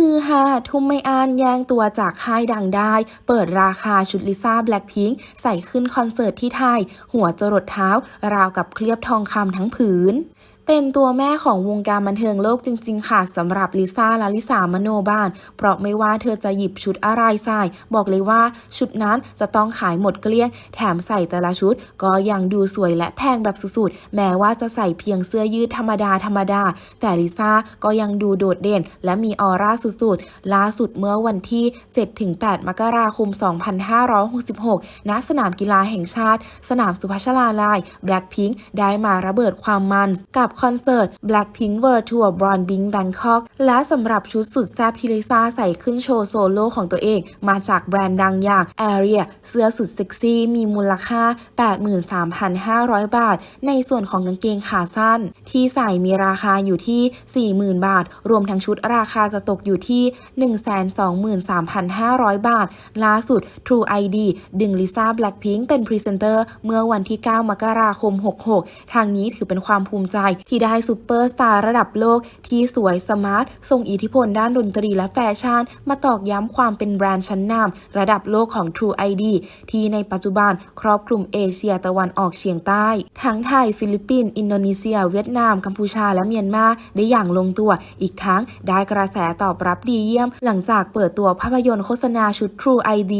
ฮือฮาทุ่มไม่อานแย่งตัวจากค่ายดังได้ เปิดราคาชุดลิซ่าแบล็คพิง k ใส่ขึ้นคอนเสิร์ตที่ไทย หัวจรดเท้า ราวกับเคลือบทองคำทั้งผืน เป็นตัวแม่ของวงการบันเทิงโลกจริง ๆ ค่ะสำหรับลิซ่าและลิสามโนบ้าน เพราะไม่ว่าเธอจะหยิบชุดอะไรใส่ บอกเลยว่าชุดนั้นจะต้องขายหมดเกลี้ยง แถมใส่แต่ละชุด ก็ยังดูสวยและแพงแบบสุดๆ แม้ว่าจะใส่เพียงเสื้อยืดธรรมดาธรรมดา แต่ลิซ่าก็ยังดูโดดเด่น และมีออร่าสุดๆ ล่าสุดเมื่อวันที่ 7-8 มกราคม 2566 ณ สนามกีฬาแห่งชาติ สนามสุพัชลาลาย Blackpink ได้มาระเบิดความมันกับคอนเสิร์ต Blackpink World Tour b r o n b i n g Bangkok และสำหรับชุดสุดแซ่บที่ลิซ่าใส่ขึ้นโชว์โซโล่ของตัวเอง มาจากแบรนด์ดังอย่าง Aria เสื้อสุดเซ็กซี่มีมูลค่า 83,500 บาท ในส่วนของกางเกงขาสั้น ที่ใส่มีราคาอยู่ที่ 40,000 บาท รวมทั้งชุดราคาจะตกอยู่ที่ 123,500 บาท ล่าสุด True ID ดึงลิซ่า Blackpink เป็นพรีเซนเตอร์เมื่อวันที่ 9 มกราคม 66 ทางนี้ถือเป็นความภูมิใจที่ได้ซูเปอร์สตาร์ระดับโลกที่สวยสมาร์ททรงอิทธิพลด้านดนตรีและแฟชั่น มาตอกย้ำความเป็นแบรนด์ชั้นนำระดับโลกของ True ID ที่ในปัจจุบันครอบคลุมเอเชียตะวันออกเฉียงใต้ ทั้งไทย ฟิลิปปินส์อินโดนีเซีย เวียดนาม กัมพูชาและเมียนมาได้อย่างลงตัว อีกทั้งได้กระแสตอบรับดีเยี่ยม หลังจากเปิดตัวภาพยนตร์โฆษณาชุด True ID